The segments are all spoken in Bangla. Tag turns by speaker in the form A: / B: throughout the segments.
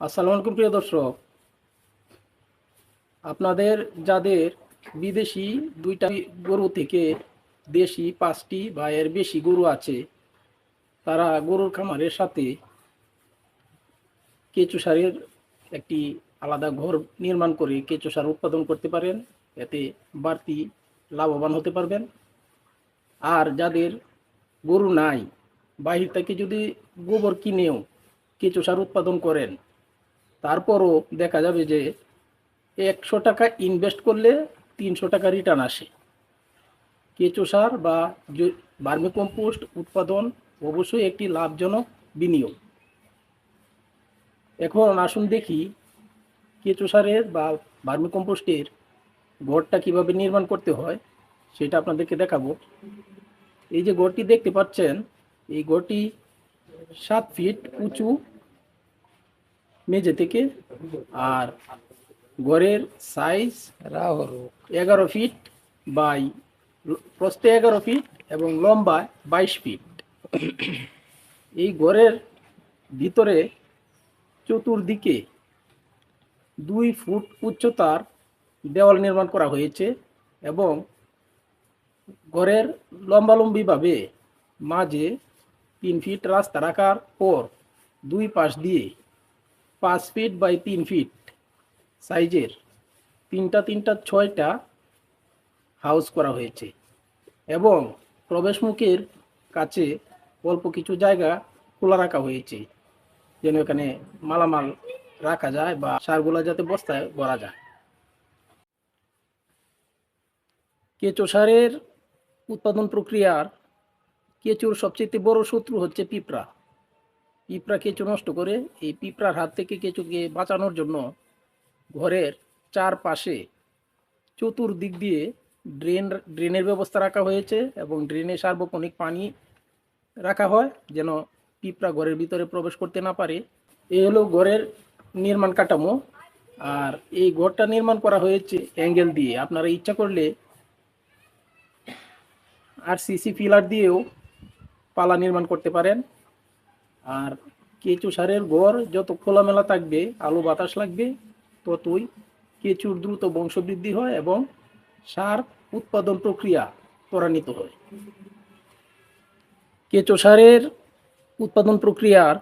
A: আসসালামু আলাইকুম প্রিয় দর্শক। আপনাদের, যাদের বিদেশি দুইটা গরু থেকে দেশি পাঁচটি বা এর বেশি গরু আছে, তারা গরুর খামারের সাথে কেঁচু সারের একটি আলাদা ঘর নির্মাণ করে কেঁচু সার উৎপাদন করতে পারেন। এতে বাড়তি লাভবান হতে পারবেন। আর যাদের গরু নাই, বাহির থেকে যদি গোবর কিনেও কেঁচু সার উৎপাদন করেন তারপরও দেখা যাবে যে একশো টাকা ইনভেস্ট করলে তিনশো টাকা রিটার্ন আসে। কেঁচো সার বা বার্মি কম্পোস্ট উৎপাদন অবশ্যই একটি লাভজনক বিনিয়োগ। এখন আসুন দেখি কেঁচো সারের বা বার্মি কম্পোস্টের ঘরটা কীভাবে নির্মাণ করতে হয়, সেটা আপনাদেরকে দেখাবো। এই যে ঘরটি দেখতে পাচ্ছেন, এই ঘরটি সাত ফিট উঁচু মেঝে থেকে আর ঘরের সাইজ এগারো ফিট বাই প্রস্থে এগারো ফিট এবং লম্বা বাইশ ফিট এই ঘরের ভিতরে চতুর্দিকে দুই ফুট উচ্চতার দেওয়াল নির্মাণ করা হয়েছে এবং ঘরের লম্বালম্বিভাবে মাঝে তিন ফিট রাস্তা রাখার পর দুই পাশ দিয়ে পাঁচ ফিট বাই তিন ফিট সাইজের তিনটা তিনটা, ছয়টা হাউস করা হয়েছে। এবং প্রবেশমুখের কাছে অল্প কিছু জায়গা খোলা রাখা হয়েছে, যেন এখানে মালামাল রাখা যায় বা সারগুলা যাতে বস্তায় ভরা যায়। কেঁচো সারের উৎপাদন প্রক্রিয়ার কেঁচোর সবচেয়ে বড় শত্রু হচ্ছে পিঁপড়া। পিঁপড়া কেঁচো নষ্ট করে এই পিঁপড়ার হাত থেকে কেঁচোকে বাঁচানোর জন্য ঘরের চারপাশে চতুর্দিক দিয়ে ড্রেন, ড্রেনের ব্যবস্থা রাখা হয়েছে এবং ড্রেনে সার্বক্ষণিক পানি রাখা হয় যেন পিঁপড়া ঘরের ভিতরে প্রবেশ করতে না পারে। এই হলো ঘরের নির্মাণ কাঠামো। আর এই ঘরটা নির্মাণ করা হয়েছে অ্যাঙ্গেল দিয়ে। আপনারা ইচ্ছা করলে আর সিসি পিলার দিয়েও পালা নির্মাণ করতে পারেন। আর কেঁচু সারের ঘর যত খোলামেলা থাকবে, আলো বাতাস লাগবে, ততই কেঁচুর দ্রুত বংশবৃদ্ধি হয় এবং সার উৎপাদন প্রক্রিয়া ত্বরান্বিত হয়। কেঁচো সারের উৎপাদন প্রক্রিয়ার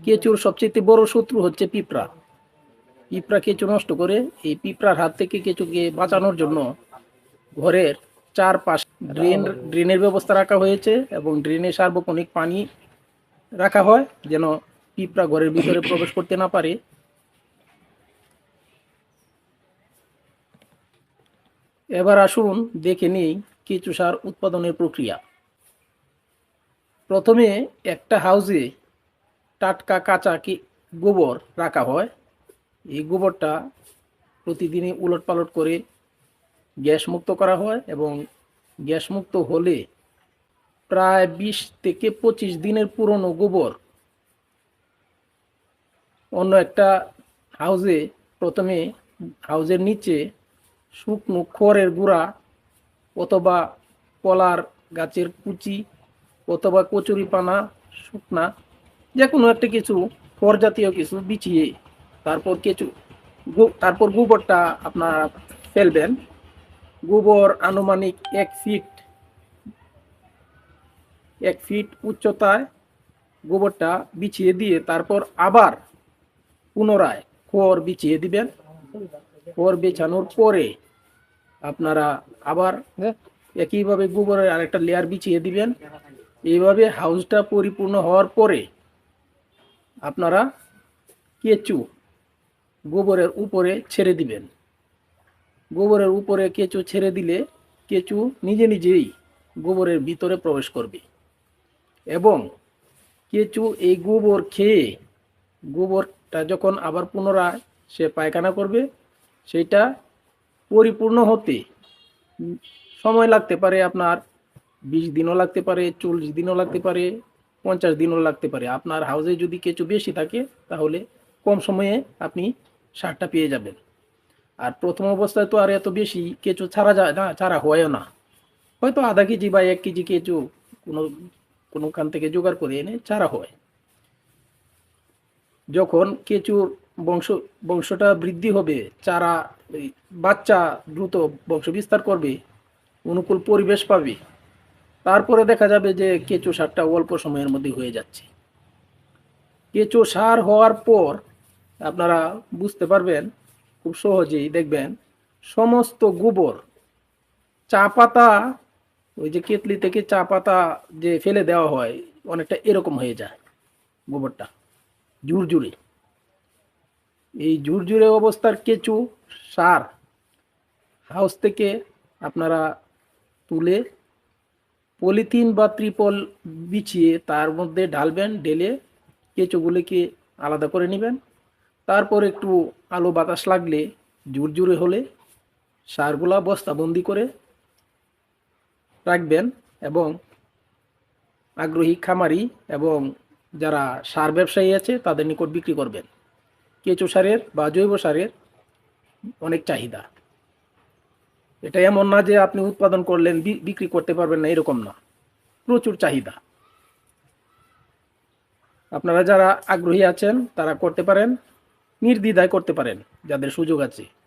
A: কেঁচুর সবচেয়ে বড় শত্রু হচ্ছে পিঁপড়া। পিঁপড়া কেঁচু নষ্ট করে এই পিঁপড়ার হাত থেকে কেঁচুকে বাঁচানোর জন্য ঘরের চারপাশ ড্রেন ড্রেনের ব্যবস্থা রাখা হয়েছে এবং ড্রেনে সার্বক্ষণিক পানি রাখা হয়, যেন পিঁপড়া ঘরের ভিতরে প্রবেশ করতে না পারে। এবার আসুন দেখে নিই কেঁচু সার উৎপাদনের প্রক্রিয়া। প্রথমে একটা হাউজে টাটকা কাঁচা কি গোবর রাখা হয়। এই গোবরটা প্রতিদিনই উলট পালট করে গ্যাস মুক্ত করা হয় এবং গ্যাস মুক্ত হলে প্রায় বিশ থেকে পঁচিশ দিনের পুরনো গোবর। অন্য একটা হাউজে প্রথমে হাউজের নিচে শুকনো খড়ের গুঁড়া অথবা কলার গাছের কুচি অথবা কচুরিপানা শুকনা যে কোনো একটা কিছু, খড় জাতীয় কিছু বিছিয়ে তারপর কিছু তারপর গোবরটা আপনারা ফেলবেন। গোবর আনুমানিক এক ফিট এক ফিট উচ্চতায় গোবরটা বিছিয়ে দিয়ে তারপর আবার পুনরায় খড় বিছিয়ে দিবেন। খড় বেছানোর পরে আপনারা আবার একইভাবে গোবরের আরেকটা লেয়ার বিছিয়ে দিবেন। এইভাবে হাউসটা পরিপূর্ণ হওয়ার পরে আপনারা কেঁচু গোবরের উপরে ছেড়ে দিবেন। গোবরের উপরে কেঁচু ছেড়ে দিলে কেঁচু নিজে নিজেই গোবরের ভিতরে প্রবেশ করবে। এবং কেঁচু এই গোবর খেয়ে গোবরটা যখন আবার পুনরায় সে পায়খানা করবে, সেটা পরিপূর্ণ হতে সময় লাগতে পারে আপনার বিশ দিনও লাগতে পারে, চল্লিশ দিনও লাগতে পারে, পঞ্চাশ দিনও লাগতে পারে। আপনার হাউসে যদি কেঁচু বেশি থাকে, তাহলে কম সময়ে আপনি সারটা পেয়ে যাবেন। আর প্রথম অবস্থায় তো আর এত বেশি কেঁচু ছাড়া যায় না, ছাড়া হয়ও না। হয়তো আধা কেজি বা এক কেজি কেঁচু কোনো কোনোখান থেকে জোগাড় করে এনে চারা হয়। যখন কেঁচুর বংশ, বংশটা বৃদ্ধি হবে, চারা বাচ্চা দ্রুত বংশ বিস্তার করবে, অনুকূল পরিবেশ পাবে, তারপরে দেখা যাবে যে কেঁচো সারটা অল্প সময়ের মধ্যে হয়ে যাচ্ছে। কেঁচো সার হওয়ার পর আপনারা বুঝতে পারবেন, খুব সহজেই দেখবেন, সমস্ত গোবর, চা পাতা ওই যে কেতলি থেকে চা পাতা যে ফেলে দেওয়া হয়, অনেকটা এরকম হয়ে যায় গোবরটা, ঝুরঝুরে। এই ঝুরঝুরে অবস্থার কেঁচু, সার হাউস থেকে আপনারা তুলে পলিথিন বা ত্রিপল বিছিয়ে তার মধ্যে ঢালবেন, ঢেলে কেঁচোগুলিকে আলাদা করে নেবেন। তারপর একটু আলো বাতাস লাগলে ঝুরঝুরে হলে সারগুলা বস্তাবন্দি করে রাখবেন এবং আগ্রহী খামারি এবং যারা সার ব্যবসায়ী আছে তাদের নিকট বিক্রি করবেন। কেঁচো সারের বা জৈব সারের অনেক চাহিদা। এটা এমন না যে আপনি উৎপাদন করলেন বিক্রি করতে পারবেন না, এরকম না। প্রচুর চাহিদা। আপনারা যারা আগ্রহী আছেন, তারা করতে পারেন, নির্দ্বিধায় করতে পারেন, যাদের সুযোগ আছে।